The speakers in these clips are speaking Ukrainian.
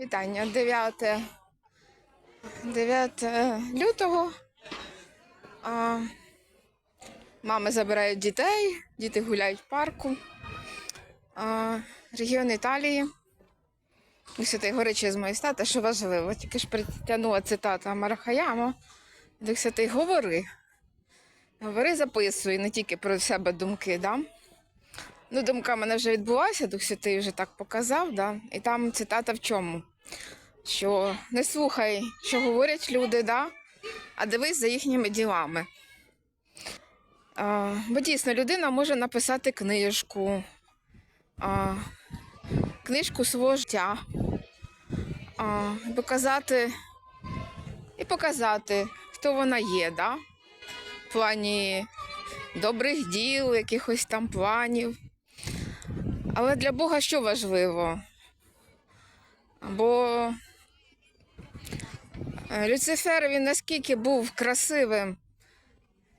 Вітання 9, 9 лютого. А, мами забирають дітей, діти гуляють в парку. А, регіон Італії. У Святий Горичі з Маєстата, що важливо. Тільки ж притягнула цитата Марахаяма. Дух Святий, говори. Говори, записуй, не тільки про себе думки, да? Ну, думка в мене вже відбулася, Дух Святий вже так показав, да? і там цитата в чому? Що не слухай, що говорять люди, да? а дивись за їхніми ділами. А, бо дійсно людина може написати книжку, а, книжку свого життя, а, показати, і показати, хто вона є, да? в плані добрих діл, якихось там планів. Але для Бога що важливо? Бо е, Люцифер він наскільки був красивим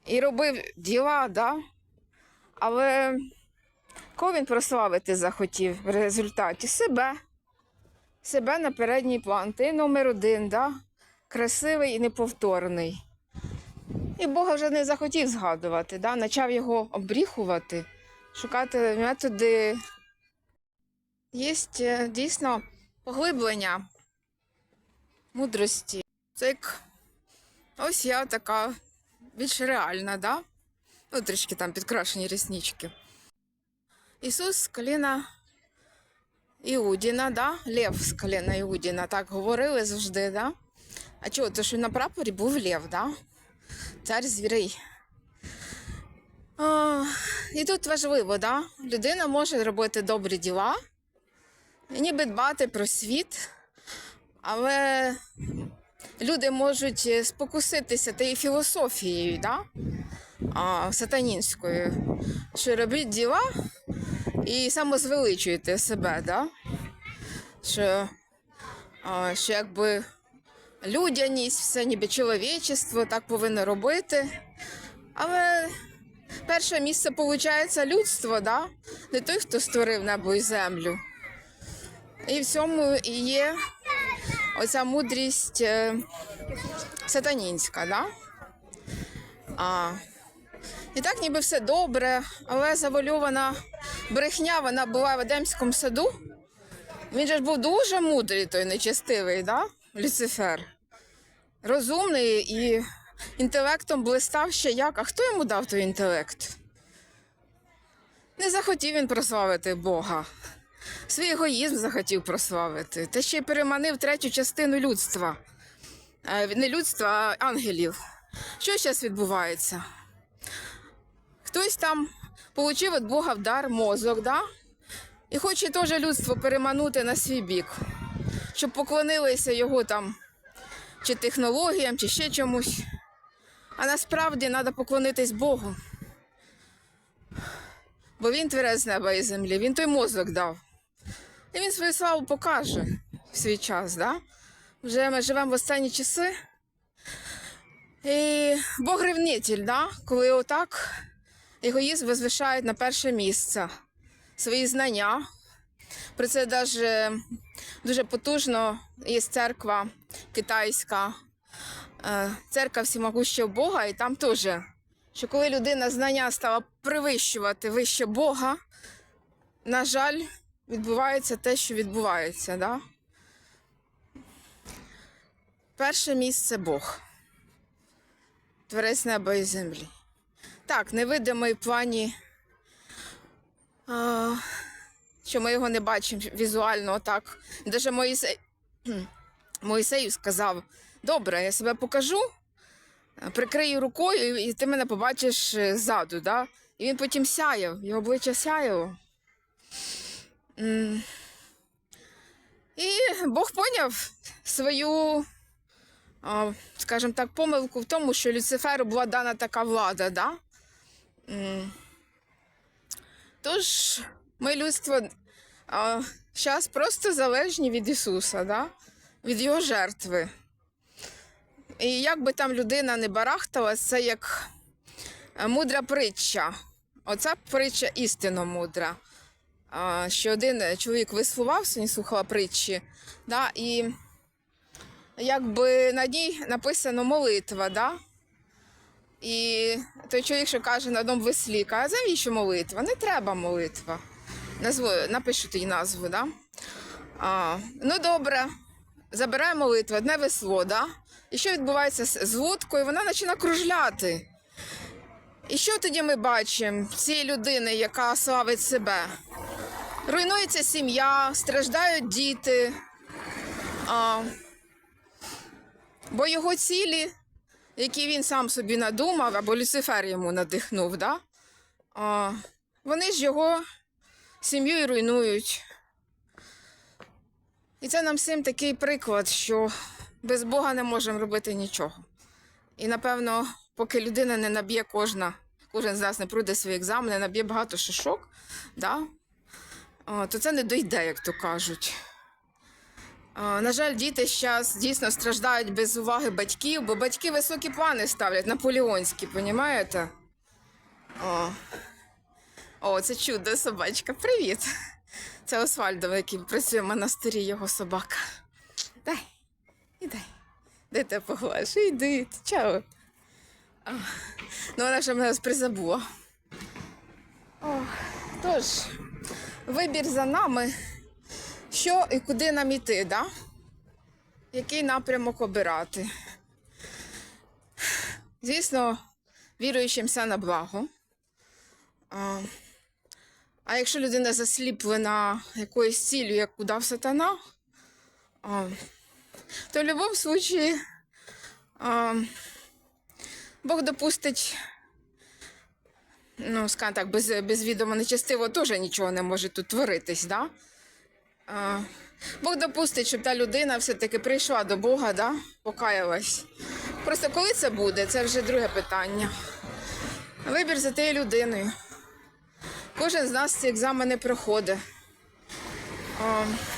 і робив діла, да? але кого він прославити захотів в результаті? Себе. Себе на передній план. Ти номер один, да? красивий і неповторний. І Бога вже не захотів згадувати, да? почав його обріхувати, шукати методи. Є е, дійсно поглиблення мудрості. Це як ось я така більш реальна, да? Ну, трішки там підкрашені ріснички. Ісус з коліна Іудіна, да? Лев з коліна Іудіна, так говорили завжди, да? А чого? То що на прапорі був лев, да? Цар звірей. А, і тут важливо, да? людина може робити добрі діла, ніби дбати про світ, але люди можуть е, спокуситися тією філософією, да? а, сатанінською, що робіть діла і самозвеличуєте себе, да? що, а, що якби людяність, все ніби чоловічество так повинно робити. Але перше місце виходить людство, да? не той, хто створив небо і землю. І в цьому і є оця мудрість е, сатанінська, да? А, і так ніби все добре, але завальована брехня, вона була в Едемському саду. Він же ж був дуже мудрий, той нечестивий, да? Люцифер. Розумний і інтелектом блистав ще як. А хто йому дав той інтелект? Не захотів він прославити Бога. Свій егоїзм захотів прославити. Та ще й переманив третю частину людства. Е, Не людства, а ангелів. Що зараз відбувається? Хтось там отримав від Бога в дар мозок, да? і хоче теж людство переманути на свій бік, щоб поклонилися його там чи технологіям, чи ще чомусь. А насправді треба поклонитись Богу. Бо він тверез з неба і землі, він той мозок дав. І він свою славу покаже в свій час. Да? Вже ми живемо в останні часи. І Бог ревнитель, да? коли отак егоїзм возвишають на перше місце свої знання. Про це навіть дуже потужно є церква китайська, е, церква всемогущого Бога, і там теж, що коли людина знання стала привищувати вище Бога, на жаль, відбувається те, що відбувається. Да? Перше місце Бог. Творець неба і землі. Так, невидимий в плані, що ми його не бачимо візуально так. Даже Моїсей, Моїсею сказав: добре, я себе покажу, прикрию рукою, і ти мене побачиш е, ззаду. Да? І він потім сяяв, його обличчя сяяло. І Бог поняв свою, скажімо так, помилку в тому, що Люциферу була дана така влада. Да? Тож, ми людство зараз просто залежні від Ісуса, да? від Його жертви. І як би там людина не барахталась, це як е, мудра притча. Оця притча істинно мудра. Що один чоловік висловав, сьогодні слухала притчі, да, і якби на ній написано молитва, да? І той чоловік, що каже на одному веслі, каже, завіщо молитва? Не треба молитва. Назву, напишу їй назву, да? А, ну добре, забирає молитва, одне весло, да? І що відбувається з лодкою? Вона починає кружляти. І що тоді ми бачимо цієї людини, яка славить себе? Руйнується сім'я, страждають діти. А, бо його цілі, які він сам собі надумав, або Люцифер йому надихнув, да? а, вони ж його сім'ю і руйнують. І це нам всім такий приклад, що без Бога не можемо робити нічого. І напевно, поки людина не наб'є кожна, кожен з нас не пройде свій екзамен, не наб'є багато шишок, да? То це не дойде, як то кажуть. На жаль, діти зараз дійсно страждають без уваги батьків, бо батьки високі плани ставлять, наполеонські, понімаєте? О, О, це чудо, собачка. Привіт. Це Освальдова, який працює в монастирі, його собака. Дай, ідай. Де тебе поглажу? Іди, чао. А, Ну, вона ще мене призабула. О, тож, вибір за нами що і куди нам іти, да? який напрямок обирати. Звісно, віруючим все на благо. А, а якщо людина засліплена якоюсь ціллю, як удав сатана, а, то в будь-якому випадку Бог допустить, ну, скажімо так, без, без відома нечестиво теж нічого не може тут творитись, да? А, Бог допустить, щоб та людина все-таки прийшла до Бога, да? покаялась. Просто коли це буде, це вже друге питання. Вибір за тією людиною. Кожен з нас ці екзамени проходить.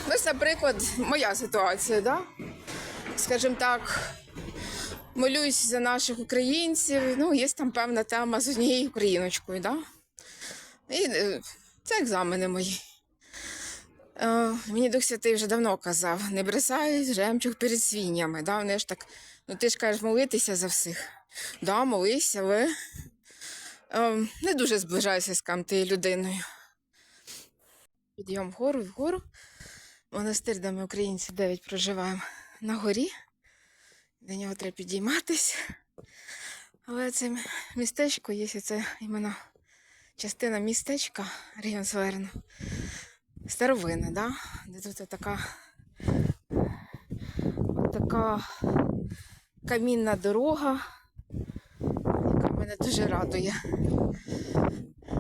Ось, наприклад, моя ситуація, да? скажімо так, молюсь за наших українців. Ну, є там певна тема з однією україночкою, да? І е, це екзамени мої. Е, мені Дух Святий вже давно казав, не бросай жемчуг перед свинями. Да? Вони ж так, ну ти ж кажеш молитися за всіх. Да, молись, але е, не дуже зближайся з кам тією людиною. Підйом вгору, вгору. Монастир, де ми українці 9 проживаємо на горі. До нього треба підійматись. Але це містечко є, це іменно частина містечка регіон Селерну. Старовина, да? де тут така, така камінна дорога, яка мене дуже радує.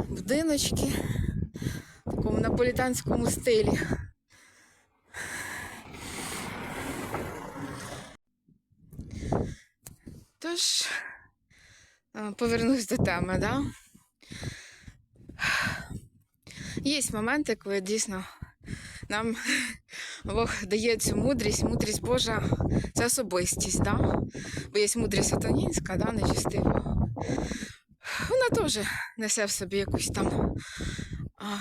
Будиночки в такому наполітанському стилі. Тож, е, повернусь до теми, да? Є моменти, коли дійсно нам Бог дає цю мудрість, мудрість Божа це особистість, да? бо є мудрість сатанінська, да, нечистива. Вона теж несе в собі якусь там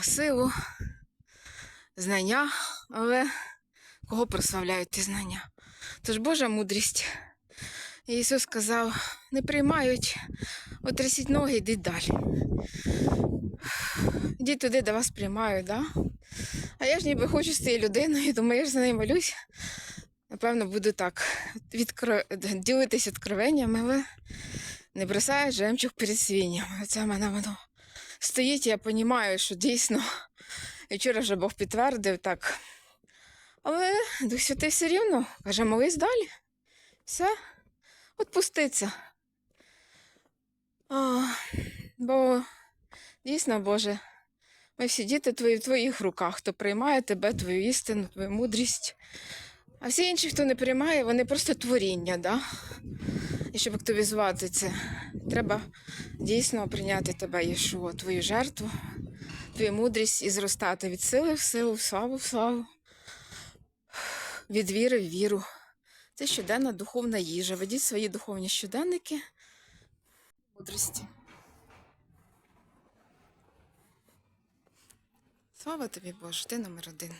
силу, знання, але кого прославляють ті знання? Тож Божа мудрість. Ісус сказав, не приймають, отрясіть ноги, йдіть далі. Йдіть туди, де вас приймають, да? А я ж ніби хочу з цією людиною, думаю, я ж за нею молюсь. Напевно, буду так відкро... ділитися відкровеннями, але не бросаю жемчуг перед свиньями. Оце в мене воно стоїть, я розумію, що дійсно і вчора вже Бог підтвердив так. Але Дух Святий все рівно каже, молись далі. Все, відпуститься. А, бо дійсно, Боже, ми всі діти твої в твоїх руках, хто приймає тебе, твою істину, твою мудрість. А всі інші, хто не приймає, вони просто творіння, да? І щоб активізувати це, треба дійсно прийняти тебе, Єшуа, твою жертву, твою мудрість і зростати від сили в силу, в славу в славу, від віри в віру. Це щоденна духовна їжа. Ведіть свої духовні щоденники мудрості. Слава тобі, Боже, ти номер один.